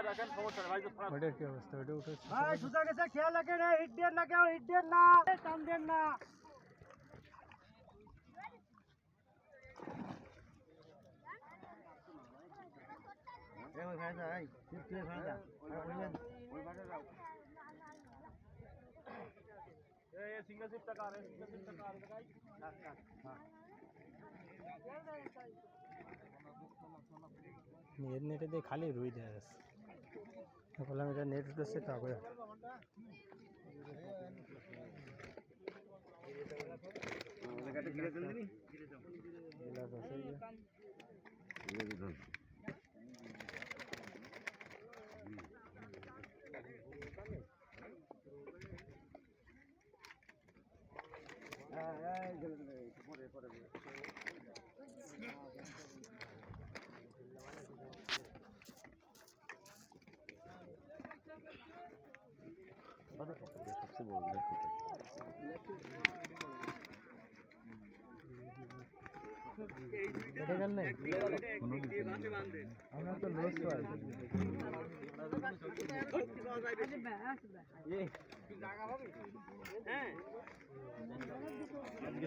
ওটার কি অবস্থা ওটা উঠে ভাই সুজা গেছে খেয়াল রাখেন এই হিট দেন না কেউ হিট দেন না এই টান দেন না নেট নেটে দিয়ে খালি রুই দেওয়া যাচ্ছে বললাম এটা নেট উঠেছে তারপরে এগুলা বসে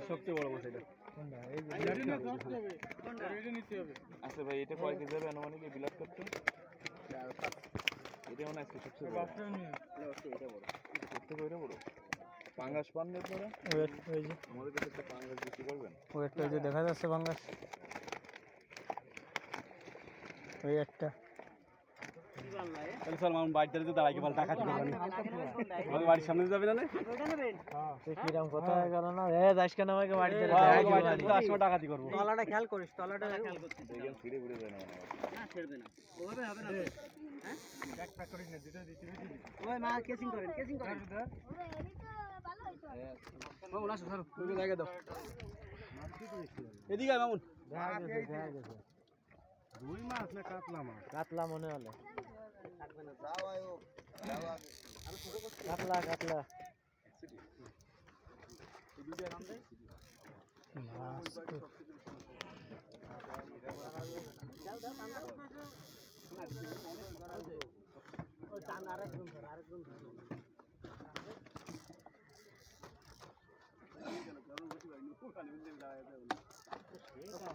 সবচেয়ে বড় এটা কোনটা আচ্ছা ভাই এটা কয় কেজি হবে আনুমানিক এই বিলাপ করতে এটা মনে হয় আজকে সবচেয়ে বড় সবথেকে বড় পাঙ্গাস পান আপনারা? ওয়েট ওই যে। আমাদের কাছে একটা পাঙ্গাস বিক্রি করবেন? ওয়েটটা ওই যে দেখা যাচ্ছে বাঙ্গাস ওই একটা। তাহলে স্যার আমার বাড়িতে যদি দাঁড়াই বল টাকা দিতে আমাদের বাড়ির সামনে যাবে না কিরম কথা গেল না? এ যাস কেন আমাকে বাড়িতে আসলে টাকা দিয়ে করব। তলাটা খেয়াল করিস তলাটা খেয়াল করছিস দেখেন ফিরে ঘুরে যায় না না ছেড়বে না। ওভাবে হবে না হ্যাঁ? ওই মা কেসিং করেন কেসিং করেন। জায়গা দাও। এদিকে মামুন। রুই মাছ না কাতলা মাছ কাতলা মনে হলো। কাতলা কাতলা।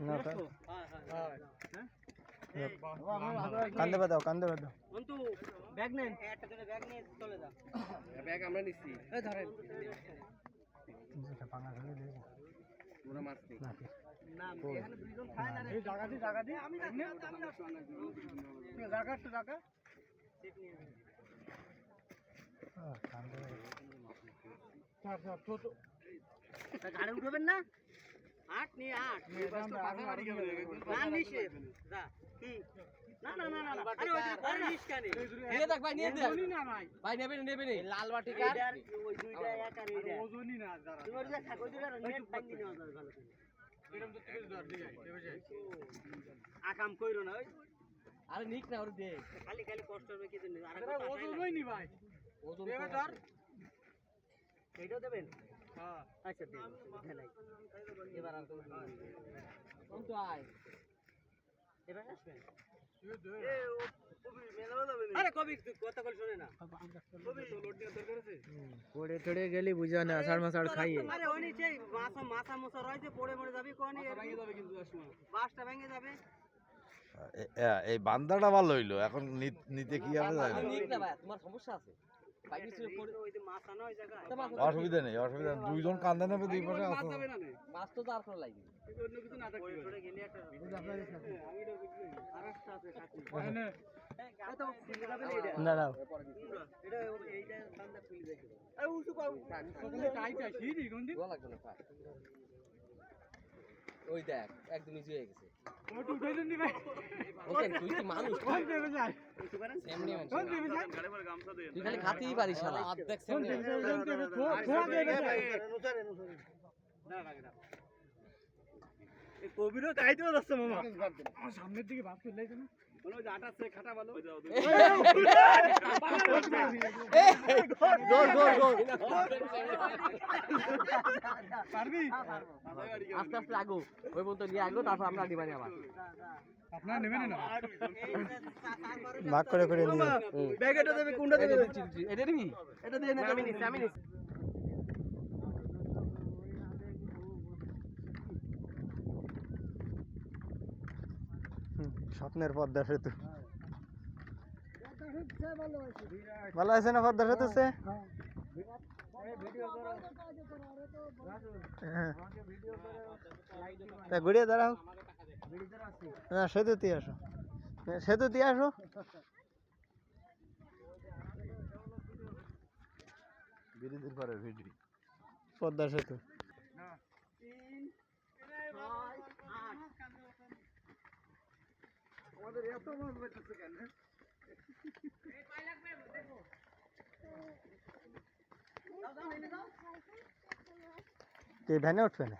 না তা। কান্দে বাদাও কান্দে বাদাও অন্তু ব্যাগ নেন একটা করে ব্যাগ নিয়ে চলে যা ব্যাগ আমরা নিচ্ছি। এই ধরেন। যেটা পাঙা ধরে দিয়ে ওরা মাছ না না এখানে দুইজন খায় না এই জায়গা দি জায়গা দি আমি জায়গা একটু গাড়ি উঠবেন না? আট নি আট। না নিষেধ। যা না না না না না। আরে ওই দিকে নিস কেন? নিয়ে দেখ ভাই নিয়ে দেখ। না ভাই। ভাই নেবে না নেবে না। লাল বাটি এইটার ওই দুইটা এক আর এইটা ওজনই না যারা তুমি ওই থাকো দুইটা নেট বান্ধি নেওয়া যায় ভালো করে। আকাম কইরো না ওই। আরে নিক না ওর দে। খালি খালি কষ্ট হবে কি জন্য? আর ওজনই নি ভাই। ওজন ধর। এইটাও দেবেন? হ্যাঁ। আচ্ছা দেন ঢেলাই এবার আর কোনো তো আয়। এবার আসবেন? আরে কবি তুই কথা কল শুনে না। পড়ে টড়ে গেলি বুঝা না আষাঢ় মাসাড় খাইয়ে। আরে ওনি সেই মাথা মাথা মোছা রয়েছে পড়ে মরে যাবি কোনি ভেঙে যাবে কিন্তু বাসটা ভেঙে যাবে। এ- এ- এই বান্দাটা ভালো হইল এখন নিতে কি হবে তোমার সমস্যা আছে। অসুবিধা নেই অসুবিধা দুইজন কান্দে নেবে দুই পাশে মাছ তো তার করে লাগবে না না না এটা এইটা ঠান্ডা খুলে দেখো আরে উঠু পাও টাইট আছে রে গন্দি ওই দেখ একদম ইজি হয়ে গেছে। ওটু উঠাইলেন নি ভাই? হোসেন তুই কি মানুষ? কোন দেবে যায় এমনি মানুষ কোন দেবে যায় তুই খালি খাতেই পারিস শালা। অর্ধেক কোন দেবে যায় কোন দেবে খোয়া খোয়া দেবে যায় এই কবিরও তাইতেও যাচ্ছে মামা। আমার সামনের দিকে ভাব চলে যাচ্ছে না আস্তে আস্তে আগো ওই পর্যন্ত নিয়ে আগো তারপর আমরা আগে আবার আপনারা নেবেন না ভাগ করে করে নিয়ে ব্যাগ দেবে কোনটা দেবে এটা নিবি এটা দিয়ে না আমি নিচ্ছি আমি নিচ্ছি স্বপ্নের পদ্মা সেতু। ভালো আছে না পদ্মা সেতু সে? হ্যাঁ। তা ঘুরিয়ে দাঁড়াও। না সেতুতে আসো। হ্যাঁ, সেতুতে আসো। বিরোধীর পরে ভিডিও পদ্মা সেতু। আমাদের এত মন বেঁচেছে কেন কে ভ্যানে উঠবে না?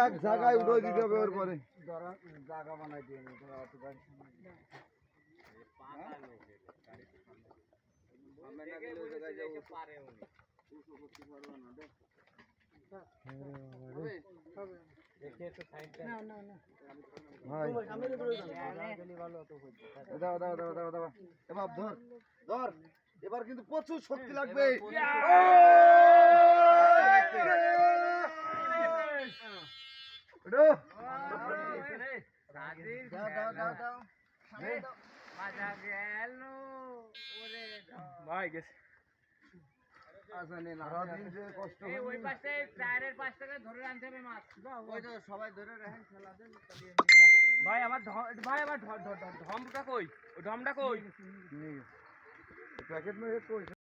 এক জায়গায় উঠে দিতে হবে। ওর পরে। দাও দাও দাও এবার ধর ধর। এবার কিন্তু প্রচুর শক্তি লাগবে। ওঠো। দাও, দাও, মাছ দাও। ভাই গেছে সারাদিন যে কষ্ট হলো। ভাই আমার ভাই আমার ঢমটা কই ঢমটা কই প্যাকেট মেরে কই